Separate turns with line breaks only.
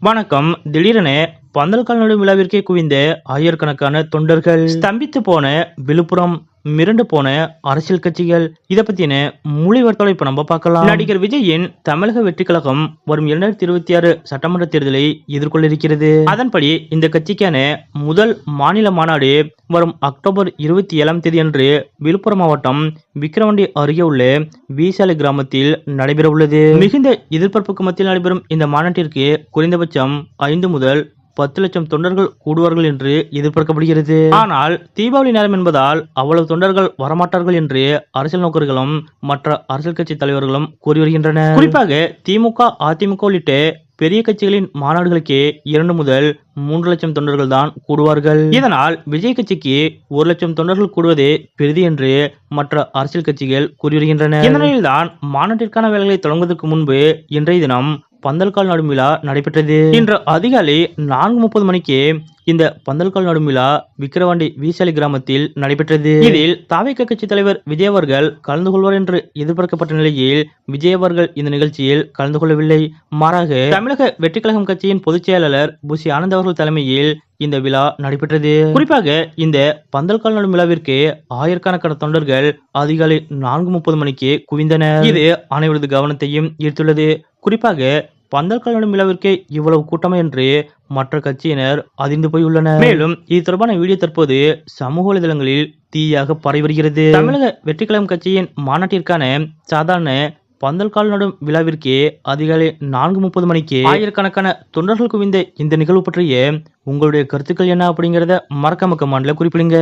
வணக்கம். திடீரென பந்தல் கால்நடை விழாவிற்கே குவிந்த ஆயிரக்கணக்கான தொண்டர்கள் ஸ்தம்பித்து போன விழுப்புரம் மிரண்டு போன அரசியல் கட்சிகள். இதை பத்தின மொழிவர்த்தலை இப்ப நம்ம பார்க்கலாம். நடிகர் விஜயின் தமிழக வெற்றி கழகம் வரும் இரண்டாயிரத்தி இருபத்தி ஆறு சட்டமன்ற தேர்தலை எதிர்கொள்ள இருக்கிறது அதன்படி இந்த கட்சிக்கான முதல் மாநில மாநாடு வரும் அக்டோபர் இருபத்தி ஏழாம் தேதி அன்று விழுப்புரம் மாவட்டம் விக்கிரவாண்டி அருகே உள்ள வீசாலை கிராமத்தில் நடைபெற உள்ளது மிகுந்த எதிர்பார்ப்புக்கு மத்தியில் நடைபெறும் இந்த மாநாட்டிற்கு குறைந்தபட்சம் ஐந்து முதல் பத்து லட்சம் தொண்டர்கள் கூடுவார்கள் என்று எதிர்பார்க்கப்படுகிறது. ஆனால் தீபாவளி நேரம் என்பதால் அவ்வளவு தொண்டர்கள் வரமாட்டார்கள் என்று அரசியல் நோக்கர்களும் மற்ற அரசியல் கட்சி தலைவர்களும் கூறி வருகின்றனர். குறிப்பாக திமுக அதிமுக உள்ளிட்ட பெரிய கட்சிகளின் மாநாடுகளுக்கே இரண்டு முதல் மூன்று லட்சம் தொண்டர்கள் தான் கூடுவார்கள். இதனால் விஜய் கட்சிக்கு ஒரு லட்சம் தொண்டர்கள் கூடுவதே பெரிது என்று மற்ற அரசியல் கட்சிகள் கூறி வருகின்றன இந்த நிலையில்தான் மாநாட்டிற்கான வேலைகளை தொடங்குவதற்கு முன்பு இன்றைய தினம் பந்தல்கால் நடும் விழா நடைபெற்றது. இன்று அதிகாலை நான்கு முப்பது மணிக்கு இந்த பந்தல்கால் நடும் விழா விக்கிரவாண்டி வீசாலி கிராமத்தில் நடைபெற்றது. இதில் தாவிக கட்சி தலைவர் விஜயவர்கள் கலந்து கொள்வார் என்று எதிர்பார்க்கப்பட்ட நிலையில் விஜயவர்கள் இந்த நிகழ்ச்சியில் கலந்து கொள்ளவில்லை. மாறாக தமிழக வெற்றி கழகம் கட்சியின் பொதுச் செயலாளர் புசி ஆனந்த் அவர்கள் தலைமையில் இந்த விழா நடைபெற்றது. குறிப்பாக இந்த பந்தல்கால் நடும் விழாவிற்கு ஆயிரக்கணக்கான தொண்டர்கள் அதிகாலை நான்கு முப்பது மணிக்கு குவிந்தனர். இது அனைவரது கவனத்தையும் ஈர்த்துள்ளது. குறிப்பாக பந்தல்கால் விழாவிற்கே இவ்வளவு கூட்டமா என்று மற்ற கட்சியினர் அதிர்ந்து போயுள்ளனர். மேலும் இது தொடர்பான வீடியோ தற்போது சமூக வலைதளங்களில் தீயாக பரவி வருகிறது. தமிழக வெற்றிக்கழகம் கட்சியின் மாநாட்டிற்கான சாதாரண பந்தல் கால் நடும் விழாவிற்கே அதிகாலை நான்கு முப்பது மணிக்கு ஆயிரக்கணக்கான தொண்டர்கள் குவிந்த இந்த நிகழ்வு பற்றிய உங்களுடைய கருத்துக்கள் என்ன அப்படிங்கறத மறக்காம கமாண்ட்ல குறிப்பிடுங்க.